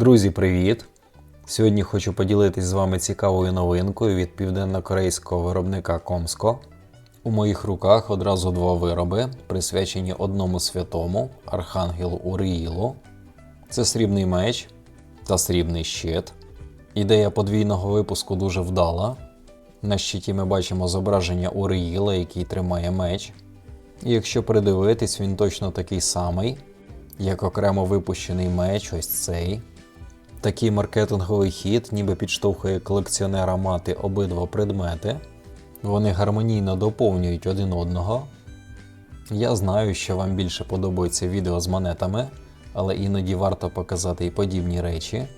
Друзі, привіт! Сьогодні хочу поділитись з вами цікавою новинкою від південно-корейського виробника Комско. У моїх руках одразу два вироби, присвячені одному святому Архангелу Уріїлу. Це срібний меч та срібний щит. Ідея подвійного випуску дуже вдала. На щиті ми бачимо зображення Уріїла, який тримає меч. І якщо придивитись, він точно такий самий, як окремо випущений меч, ось цей. Такий маркетинговий хід ніби підштовхує колекціонера мати обидва предмети. Вони гармонійно доповнюють один одного. Я знаю, що вам більше подобаються відео з монетами, але іноді варто показати і подібні речі.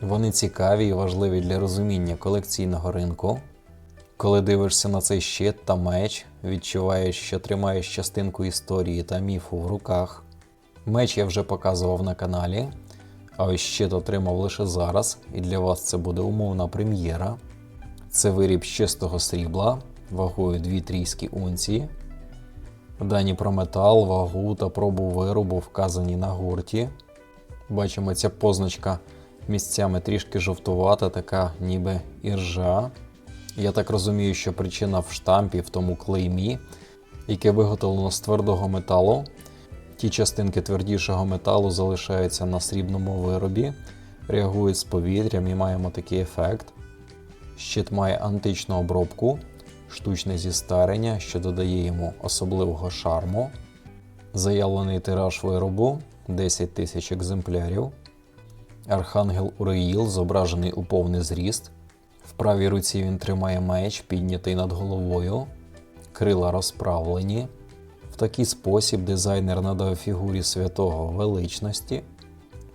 Вони цікаві і важливі для розуміння колекційного ринку. Коли дивишся на цей щит та меч, відчуваєш, що тримаєш частинку історії та міфу в руках. Меч я вже показував на каналі, а ось щит отримав лише зараз, і для вас це буде умовна прем'єра. Це виріб з чистого срібла вагою 2 трійські унції. Дані про метал, вагу та пробу виробу вказані на гурті. Бачимо, ця позначка місцями трішки жовтувата, така ніби іржа. Я так розумію, що причина в штампі в тому клеймі, яке виготовлено з твердого металу. Ті частинки твердішого металу залишаються на срібному виробі, реагують з повітрям і маємо такий ефект. Щит має античну обробку, штучне зістарення, що додає йому особливого шарму. Заявлений тираж виробу 10 тисяч екземплярів. Архангел Уреїл зображений у повний зріст. В правій руці він тримає меч, піднятий над головою, крила розправлені. В такий спосіб дизайнер надав фігурі святого величності.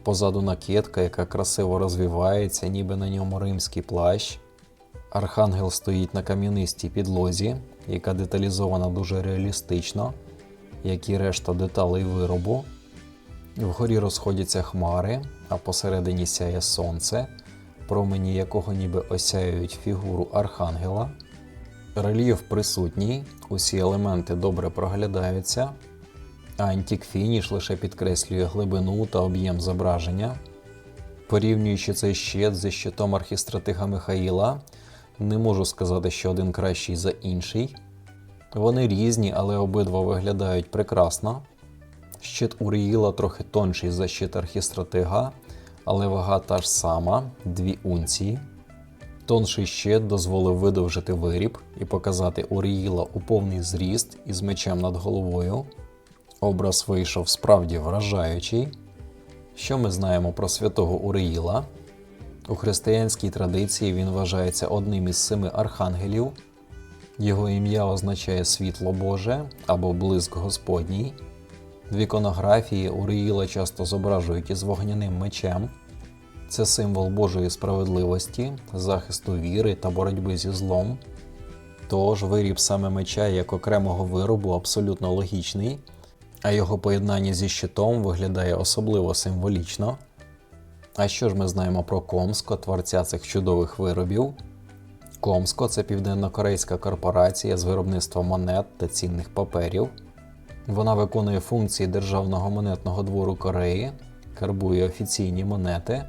Позаду накидка, яка красиво розвивається, ніби на ньому римський плащ. Архангел стоїть на кам'янистій підлозі, яка деталізована дуже реалістично, як і решта деталей виробу. Вгорі розходяться хмари, а посередині сяє сонце, промені якого ніби осяюють фігуру архангела. Рельєф присутній, усі елементи добре проглядаються, а антік фініш лише підкреслює глибину та об'єм зображення. Порівнюючи цей щит зі щитом архістратига Михаїла, не можу сказати, що один кращий за інший. Вони різні, але обидва виглядають прекрасно. Щит Уріїла трохи тонший за щит архістратига, але вага та ж сама 2 унції. Тонший щит дозволив видовжити виріб і показати Уріїла у повний зріст із мечем над головою. Образ вийшов справді вражаючий. Що ми знаємо про святого Уріїла? У християнській традиції він вважається одним із семи архангелів. Його ім'я означає світло Боже або блиск Господній. В іконографії Уріїла часто зображують із вогняним мечем. Це символ Божої справедливості, захисту віри та боротьби зі злом. Тож виріб саме меча як окремого виробу абсолютно логічний, а його поєднання зі щитом виглядає особливо символічно. А що ж ми знаємо про Комско, творця цих чудових виробів? Комско це південно-корейська корпорація з виробництва монет та цінних паперів. Вона виконує функції Державного монетного двору Кореї, карбує офіційні монети,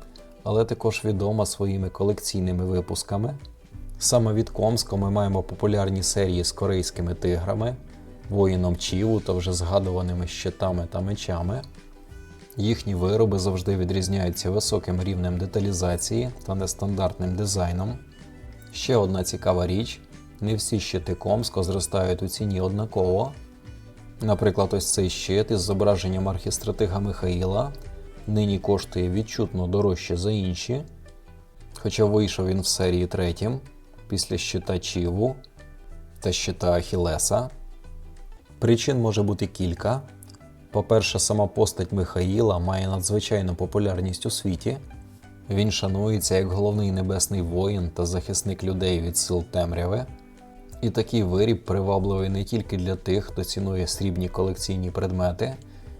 але також відома своїми колекційними випусками. Саме від Комско ми маємо популярні серії з корейськими тиграми, воїном Чіву та вже згадуваними щитами та мечами. Їхні вироби завжди відрізняються високим рівнем деталізації та нестандартним дизайном. Ще одна цікава річ: не всі щити Комско зростають у ціні однаково. Наприклад, ось цей щит із зображенням архістратига Михаїла нині коштує відчутно дорожче за інші, хоча вийшов він в серії третім, після щита Чіву та щита Ахілеса. Причин може бути кілька. По-перше, сама постать Михаїла має надзвичайну популярність у світі. Він шанується як головний небесний воїн та захисник людей від сил темряви. І такий виріб привабливий не тільки для тих, хто цінує срібні колекційні предмети,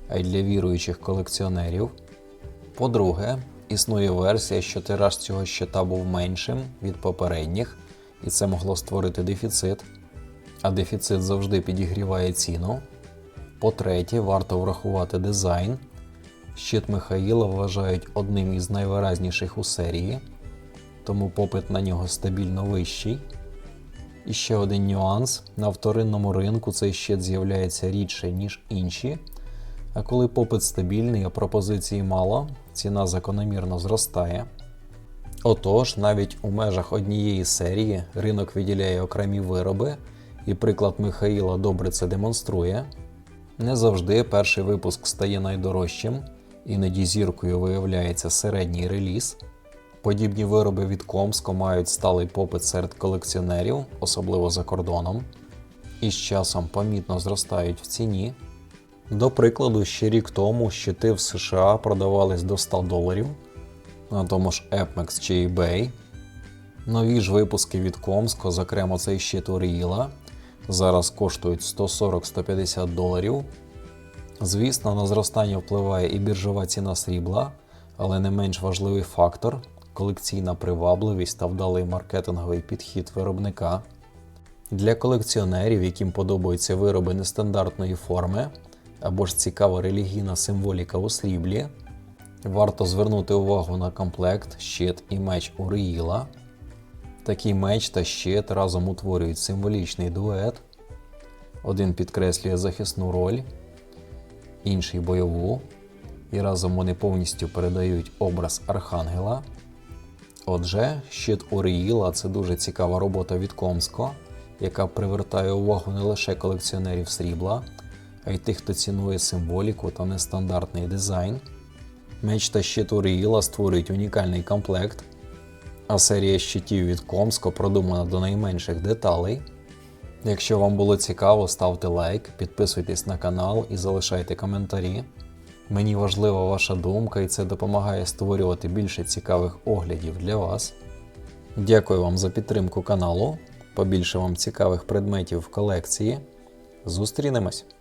а й для віруючих колекціонерів. По-друге, існує версія, що тираж цього щита був меншим від попередніх, і це могло створити дефіцит, а дефіцит завжди підігріває ціну. По-третє, варто врахувати дизайн. Щит Михаїла вважають одним із найвиразніших у серії, тому попит на нього стабільно вищий. І ще один нюанс: на вторинному ринку цей щит з'являється рідше, ніж інші. А коли попит стабільний, а пропозиції мало, ціна закономірно зростає. Отож, навіть у межах однієї серії ринок виділяє окремі вироби, і приклад Михаїла добре це демонструє. Не завжди перший випуск стає найдорожчим, іноді зіркою виявляється середній реліз. Подібні вироби від Комско мають сталий попит серед колекціонерів, особливо за кордоном, і з часом помітно зростають в ціні. До прикладу, ще рік тому щити в США продавались до 100 доларів, на тому ж Epmex чи eBay. Нові ж випуски від Комско, зокрема цей щит Оріїла, зараз коштують 140-150 доларів. Звісно, на зростання впливає і біржова ціна срібла, але не менш важливий фактор колекційна привабливість та вдалий маркетинговий підхід виробника. Для колекціонерів, яким подобаються вироби нестандартної форми або ж цікава релігійна символіка у сріблі, варто звернути увагу на комплект, щит і меч Уріїла. Такий меч та щит разом утворюють символічний дует. Один підкреслює захисну роль, інший бойову, і разом вони повністю передають образ архангела. Отже, щит Оріїла це дуже цікава робота від Комско, яка привертає увагу не лише колекціонерів срібла, а й тих, хто цінує символіку та нестандартний дизайн. Меч та щит Оріїла створюють унікальний комплект, а серія щитів від Комско продумана до найменших деталей. Якщо вам було цікаво, ставте лайк, підписуйтесь на канал і залишайте коментарі. Мені важлива ваша думка, і це допомагає створювати більше цікавих оглядів для вас. Дякую вам за підтримку каналу. Побільше вам цікавих предметів в колекції. Зустрінемось!